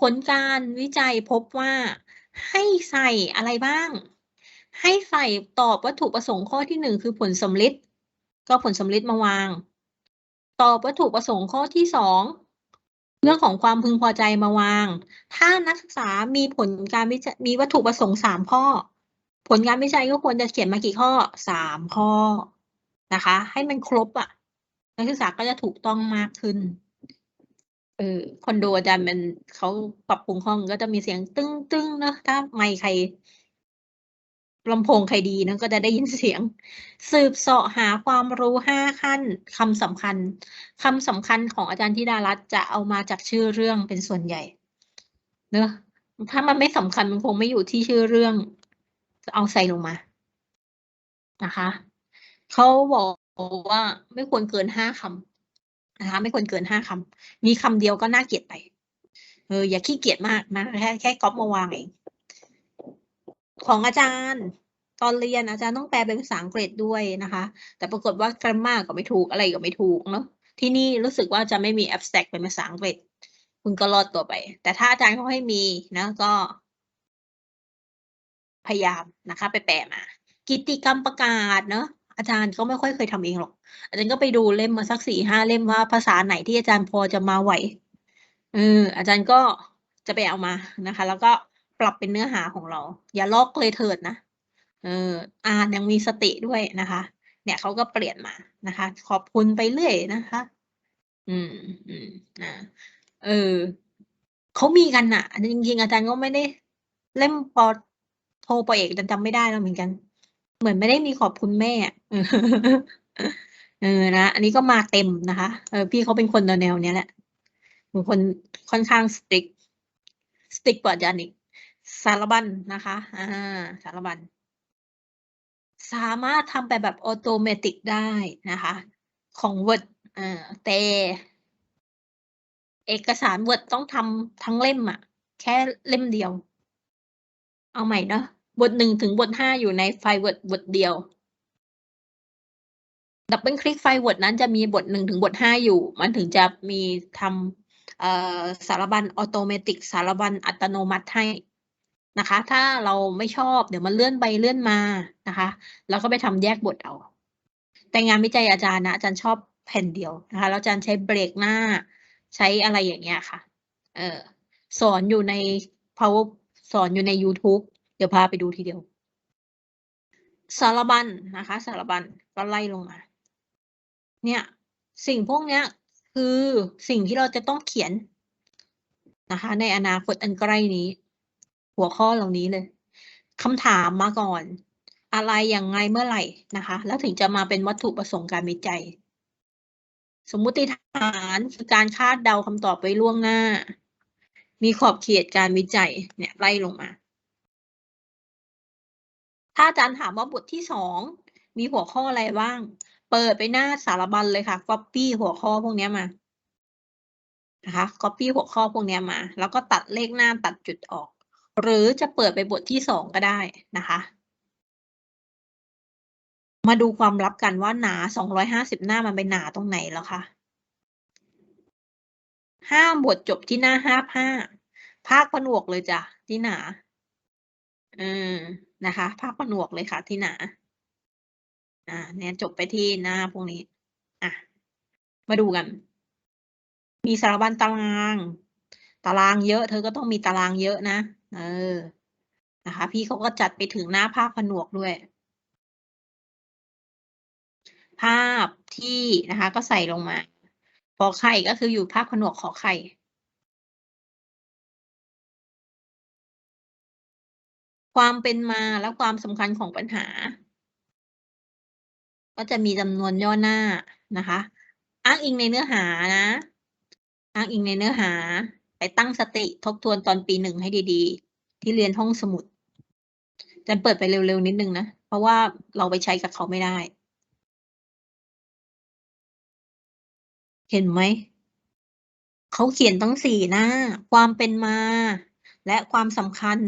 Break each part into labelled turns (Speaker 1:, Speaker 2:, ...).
Speaker 1: ผลการวิจัยพบว่าให้ใส่อะไรบ้าง ให้ใส่ตอบวัตถุประสงค์ข้อที่หนึ่งคือผลสำลิดก็ผลสำลิดมาวาง ตอบวัตถุประสงค์ข้อที่สองเรื่องของความพึงพอใจมาวาง ถ้านักศึกษามีผลการวิจัยมีวัตถุประสงค์สามข้อ ผลการวิจัยก็ควรจะเขียนมากี่ข้อสามข้อนะคะ ให้มันครบอะ นักศึกษาก็จะถูกต้องมากขึ้น เออคอนโดอาจารย์มันเขาปรับปรุงห้องก็จะมีเสียงตึ้งตึ้งเนอะถ้าไม่ใครลำโพงใครดีนะก็จะได้ยินเสียง สืบเสาะหาความรู้ห้าขั้นคำสำคัญคำสำคัญของอาจารย์ธิดารัตน์จะเอามาจากชื่อเรื่องเป็นส่วนใหญ่เนอะถ้ามันไม่สำคัญมันคงไม่อยู่ที่ชื่อเรื่องจะเอาใส่ลงมานะคะเขาบอกว่าไม่ควรเกินห้าคำ นะคะไม่ควรเกินห้าคำมีคำเดียวก็น่าเกลียดไป เอออย่าขี้เกียจมากนะแค่แค่ก๊อปมาวางเอง ของอาจารย์ตอนเรียนอาจารย์ต้องแปลเป็นภาษาอังกฤษด้วยนะคะ แต่ปรากฏว่า grammar ก็ไม่ถูกอะไรก็ไม่ถูกเนาะที่นี่รู้สึกว่าจะไม่มี abstract เป็นภาษาอังกฤษ คุณก็รอดตัวไป แต่ถ้าอาจารย์เขาให้มีนะก็ พยายามนะคะ ไปแปลมา กิจกรรมประกาศเนาะ อาจารย์ก็ไม่ค่อยเคยทำเองหรอก อาจารย์ก็ไปดูเล่มมาสักสี่ห้าเล่มว่าภาษาไหนที่อาจารย์พอจะมาไหวเอออาจารย์ก็จะไปเอามานะคะ แล้วก็ปรับเป็นเนื้อหาของเรา อย่าลอกเลยเถิดนะเอออ่านยังมีสติด้วยนะคะ เนี่ยเขาก็เปลี่ยนมานะคะ ขอบคุณไปเรื่อยนะคะ อืมอืมนะเออเขามีกันน่ะจริงๆอาจารย์ก็ไม่ได้ เล่มปอโทปอเอกจารย์จำไม่ได้แล้วเหมือนกัน เหมือนไม่ได้มีขอบคุณแม่เออนะอันนี้ก็มาเต็มนะคะเออพี่เขาเป็นคนแนวเนี้ยแหละเป็นคนค่อนข้างสติ๊กสติ๊กกว่าจารย์อีกสารบัญนะคะอ่าสารบัญสามารถทำไปแบบออโตเมติกได้นะคะ ของ Word อ่าแต่เอกสาร Word ต้องทำทั้งเล่มอะแค่เล่มเดียว เอาใหม่เนาะ บทหนึ่งถึงบทห้าอยู่ในไฟล์ Word บทเดียว ดับเบิลคลิกไฟล์ Word นั้นจะมีบทหนึ่งถึงบทห้าอยู่ มันถึงจะมีทำสารบัญออโตเมติกสารบัญอัตโนมัติให้นะคะ ถ้าเราไม่ชอบเดี๋ยวมันเลื่อนไปเลื่อนมานะคะแล้วก็ไปทำแยกบทเอา แต่งานวิจัยอาจารย์นะอาจารย์ชอบแผ่นเดียวนะคะแล้วอาจารย์ใช้เบรกหน้า ใช้อะไรอย่างเงี้ยค่ะ เออสอนอยู่ใน power สอนอยู่ใน YouTube เดี๋ยวพาไปดูทีเดียว สารบัญนะคะ สารบัญก็ไล่ลงมา เนี่ย สิ่งพวกเนี้ยคือสิ่งที่เราจะต้องเขียนนะคะ ในอนาคตอันใกล้นี้ หัวข้อเหล่านี้เลยคำถามมาก่อน อะไรอย่างไงเมื่อไหร่นะคะ แล้วถึงจะมาเป็นวัตถุประสงค์การวิจัย สมมุติฐานคือการคาดเดาคำตอบไว้ล่วงหน้า มีขอบเขตการวิจัยเนี่ยไล่ลงมา ถ้าอาจารย์ถามว่าบทที่สองมีหัวข้ออะไรบ้าง เปิดไปหน้าสารบัญเลยค่ะ copy หัวข้อพวกนี้มา นะคะ copy หัวข้อพวกนี้มา แล้วก็ตัดเลขหน้าตัดจุดออก หรือจะเปิดไปบทที่สองก็ได้นะคะ มาดูความลับกันว่าหนาสองร้อยห้าสิบหน้ามันไปหนาตรงไหนแล้วคะห้ามบทจบที่หน้าห้าห้าภาคผนวกเลยจ้ะที่หนา เออนะคะภาคผนวกเลยค่ะที่หนาอ่าเนี่ยจบไปที่หน้าพวกนี้ อะ มาดูกัน มีสารบัญตาราง ตารางเยอะ เธอก็ต้องมีตารางเยอะนะ เออ นะคะ พี่เขาก็จัดไปถึงหน้าภาคผนวกด้วย ภาพที่นะคะ ก็ใส่ลงมาขอไข่ก็คืออยู่ภาคผนวกขอไข่ ความเป็นมาและความสำคัญของปัญหา ก็จะมีจำนวนย่อหน้านะคะอ้างอิงในเนื้อหานะ อ้างอิงในเนื้อหา ไปตั้งสติทบทวนตอนปีหนึ่งให้ดีๆ ที่เรียนห้องสมุดจะเปิดไปเร็วๆนิดนึงนะ เพราะว่าเราไปใช้กับเขาไม่ได้ เห็นไหม เขาเขียนตั้งสี่หน้า ความเป็นมา และความสำคัญ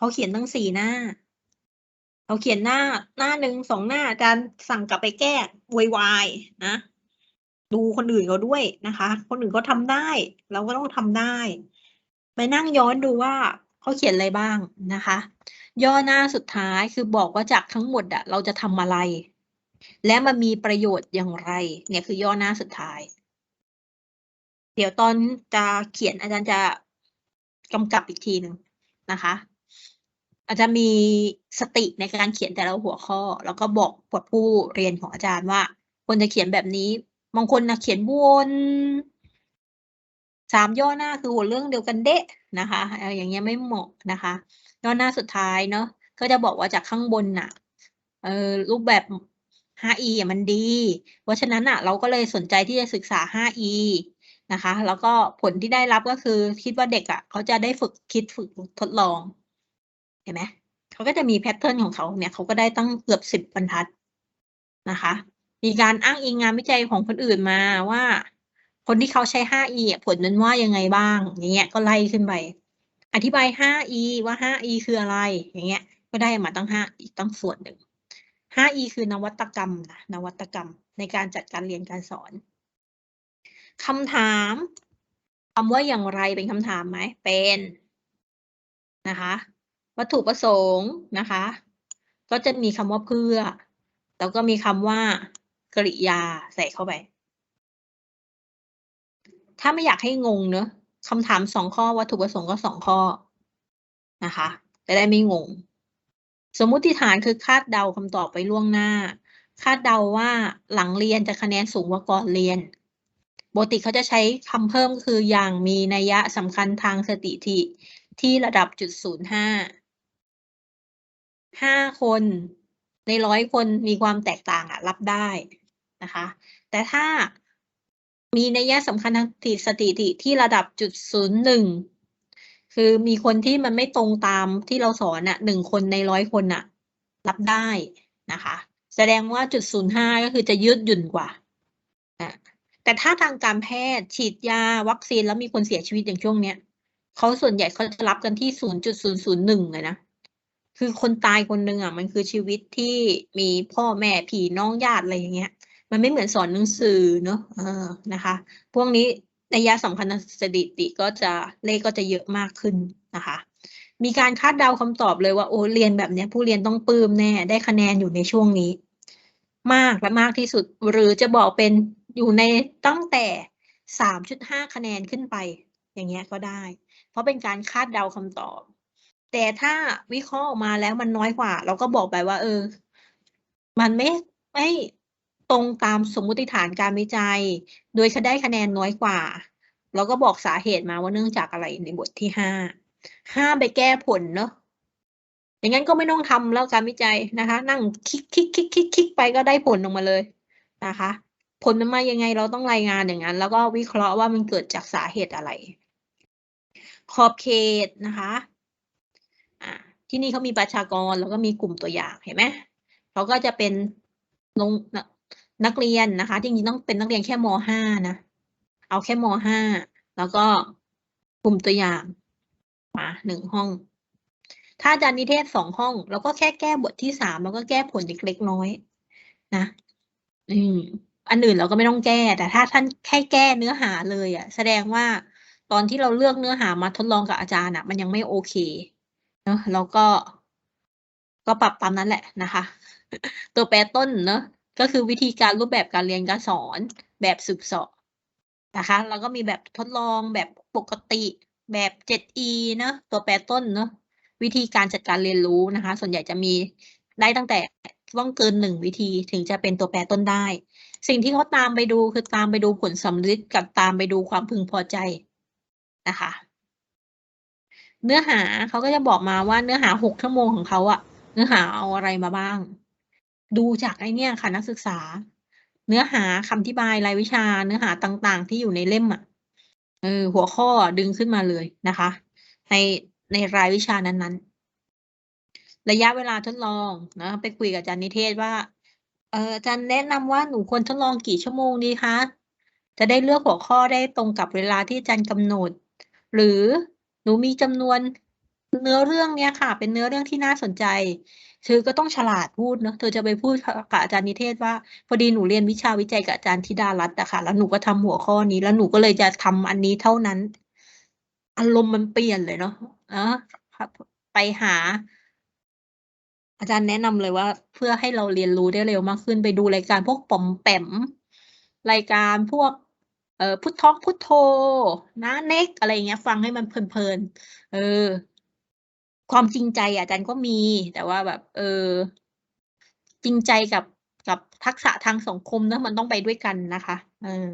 Speaker 1: เขาเขียนตั้งสี่หน้า เขาเขียนหน้าหน้าหนึ่งสองหน้าอาจารย์สั่งกลับไปแก้ววายนะ ดูคนอื่นเขาด้วยนะคะ คนอื่นเขาทำได้ เราก็ต้องทำได้ไปไปนั่งย้อนดูว่าเขาเขียนอะไรบ้างนะคะ ย่อหน้าสุดท้ายคือบอกว่าจากทั้งหมดอะเราจะทำอะไร และมันมีประโยชน์อย่างไร เนี่ยคือย่อหน้าสุดท้าย เดี๋ยวตอนจะเขียนอาจารย์จะกำกับอีกทีหนึ่งนะคะ อาจจะมีสติในการเขียนแต่ละหัวข้อ แล้วก็บอกบทผู้เรียนของอาจารย์ว่าควรจะเขียนแบบนี้บางคนนะเขียนวนสามย่อหน้าคือหัวเรื่องเดียวกันเดะนะคะอย่างเงี้ยไม่เหมาะนะคะ ย่อหน้าสุดท้ายเนาะก็จะบอกว่าจากข้างบนน่ะเออรูปแบบ 5e มันดี เพราะฉะนั้นอะ เราก็เลยสนใจที่จะศึกษา 5e นะคะ แล้วก็ผลที่ได้รับก็คือคิดว่าเด็กอะเขาจะได้ฝึกคิดฝึกทดลอง ห็นไหมเขาก็จะมีแพทเทิร์นของเขาเนี่ยเขาก็ได้ตั้งเกือบสิบบรรทัดนะคะ มีการอ้างอิงงานวิจัยของคนอื่นมาว่า คนที่เขาใช้ 5e ผลนั้นว่ายังไงบ้าง อย่างเงี้ยก็ไล่ขึ้นไป อธิบาย 5e ว่า 5e คืออะไร อย่างเงี้ย ก็ได้มาตั้ง5อีกตั้งส่วนหนึ่ง 5e คือนวัตกรรมนะนวัตกรรมในการจัดการเรียนการสอนคำถามคำว่าอย่างไรเป็นคำถามไหมเป็นนะคะ วัตถุประสงค์นะคะ ก็จะมีคำว่าเพื่อ แล้วก็มีคำว่ากริยาใส่เข้าไป ถ้าไม่อยากให้งงเนอะคำถามสองข้อวัตถุประสงค์ก็สองข้อนะคะจะได้ไม่งง สมมุติฐานคือคาดเดาคำตอบไปล่วงหน้า คาดเดาว่าหลังเรียนจะคะแนนสูงกว่าก่อนเรียนปกติเขาจะใช้คำเพิ่มคืออย่างมีนัยสำคัญทางสถิติที่ระดับจุดศูนย์ห้า ห้าคนในร้อยคนมีความแตกต่างอะรับได้นะคะ แต่ถ้ามีนัยสำคัญทางสถิติที่ระดับจุดศูนย์หนึ่งคือมีคนที่มันไม่ตรงตามที่เราสอนอะหนึ่งคนในร้อยคนอะรับได้นะคะ แสดงว่าจุดศูนย์ห้าก็คือจะยืดหยุ่นกว่าแต่ถ้าทางการแพทย์ฉีดยาวัคซีนแล้วมีคนเสียชีวิตอย่างช่วงเนี้ยเขาส่วนใหญ่เขาจะรับกันที่ศูนย์จุดศูนย์ศูนย์หนึ่งเลยนะ คือคนตายคนหนึ่งอะมันคือชีวิตที่มีพ่อแม่พี่น้องญาติอะไรอย่างเงี้ย มันไม่เหมือนสอนหนังสือเนาะเออนะคะ พวกนี้ในยะสำคัญสถิติก็จะเลขก็จะเยอะมากขึ้นนะคะ มีการคาดเดาคำตอบเลยว่าโอ้เรียนแบบนี้ผู้เรียนต้องปลื้มแน่ได้คะแนนอยู่ในช่วงนี้ มากและมากที่สุด หรือจะบอกเป็นอยู่ในตั้งแต่สามจุดห้าคะแนนขึ้นไป อย่างเงี้ยก็ได้ เพราะเป็นการคาดเดาคำตอบ แต่ถ้าวิเคราะห์ออกมาแล้วมันน้อยกว่า เราก็บอกไปว่า เออ มันไม่ไม่ตรงตามสมมุติฐานการวิจัย โดยเขาได้คะแนนน้อยกว่า เราก็บอกสาเหตุมาว่าเนื่องจากอะไรในบทที่ห้าห้ามไปแก้ผลเนาะอย่างนั้นก็ไม่ต้องทำแล้วการวิจัยนะคะ นั่งคลิกคลิกคลิกคลิกคลิกไปก็ได้ผลออกมาเลยนะคะ ผลมันมายังไงเราต้องรายงานอย่างนั้น แล้วก็วิเคราะห์ว่ามันเกิดจากสาเหตุอะไร ขอบเขตนะคะ ที่นี่เขามีประชากรแล้วก็มีกลุ่มตัวอย่างเห็นไหมเขาก็จะเป็นลงนักเรียนนะคะจริงๆต้องเป็นนักเรียนแค่ม .5 นะ เอาแค่ม .5 แล้วก็กลุ่มตัวอย่างมาหนึ่งห้อง ถ้าอาจารย์นิเทศสองห้อง แล้วก็แค่แก้บทที่สามแล้วก็แก้ผลเล็กน้อยนะ อืมอันอื่นเราก็ไม่ต้องแก้ แต่ถ้าท่านแค่แก้เนื้อหาเลยอะ แสดงว่าตอนที่เราเลือกเนื้อหามาทดลองกับอาจารย์อะ มันยังไม่โอเค นาะแล้วก็ ก็ปรับตามนั้นแหละนะคะ ตัวแปรต้นเนาะก็คือวิธีการรูปแบบการเรียนการสอน แบบสืบสอบนะคะ แล้วก็มีแบบทดลองแบบปกติแบบ 7E เนาะตัวแปรต้นเนาะวิธีการจัดการเรียนรู้นะคะ ส่วนใหญ่จะมีได้ตั้งแต่ต้องเกินหนึ่งวิธีถึงจะเป็นตัวแปรต้นได้ สิ่งที่เขาตามไปดูคือตามไปดูผลสำลิดกับตามไปดูความพึงพอใจนะคะ เนื้อหาเขาก็จะบอกมาว่าเนื้อหาหกชั่วโมงของเขาอะเนื้อหาเอาอะไรมาบ้าง ดูจากไอเนี่ยค่ะนักศึกษา เนื้อหาคำอธิบายรายวิชาเนื้อหาต่างๆ ที่อยู่ในเล่มอะเออหัวข้อดึงขึ้นมาเลยนะคะ ในในรายวิชานั้นๆ ระยะเวลาทดลองนะไปคุยกับอาจารย์นิเทศว่าเอออาจารย์แนะนำว่าหนูควรทดลองกี่ชั่วโมงดีคะจะได้เลือกหัวข้อได้ตรงกับเวลาที่อาจารย์กำหนด หรือ นูมีจำนวนเนื้อเรื่องเนี้ยค่ะ เป็นเนื้อเรื่องที่น่าสนใจ เธอก็ต้องฉลาดพูดเนาะเธอจะไปพูดกับอาจารย์นิเทศว่า พอดีหนูเรียนวิชาวิจัยกับอาจารย์ธิดารัตน์อะค่ะ แล้วหนูก็ทำหัวข้อนี้ แล้วหนูก็เลยจะทำอันนี้เท่านั้น อารมณ์มันเปลี่ยนเลยเนาะเนาะไปหา อาจารย์แนะนำเลยว่า เพื่อให้เราเรียนรู้ได้เร็วมากขึ้นไปดูรายการพวกป๋อมแปมรายการพวก เออพุทธอกพุทโธน้าเน็กอะไรเงี้ย ฟังให้มันเพลินๆเออ ความจริงใจอาจารย์ก็มี แต่ว่าแบบ เออ จริงใจกับกับทักษะทางสังคมเนะมันต้องไปด้วยกันนะคะเออ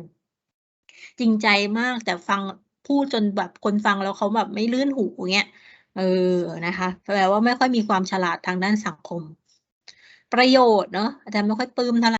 Speaker 1: จริงใจมากแต่ฟังพูดจนแบบคนฟังแล้วเขาแบบไม่ลื่นหูอย่างเงี้ยเออนะคะแปลว่าไม่ค่อยมีความฉลาดทางด้านสังคม ประโยชน์เนาะอาจารย์ไม่ค่อยปลื้มเท่าไหร่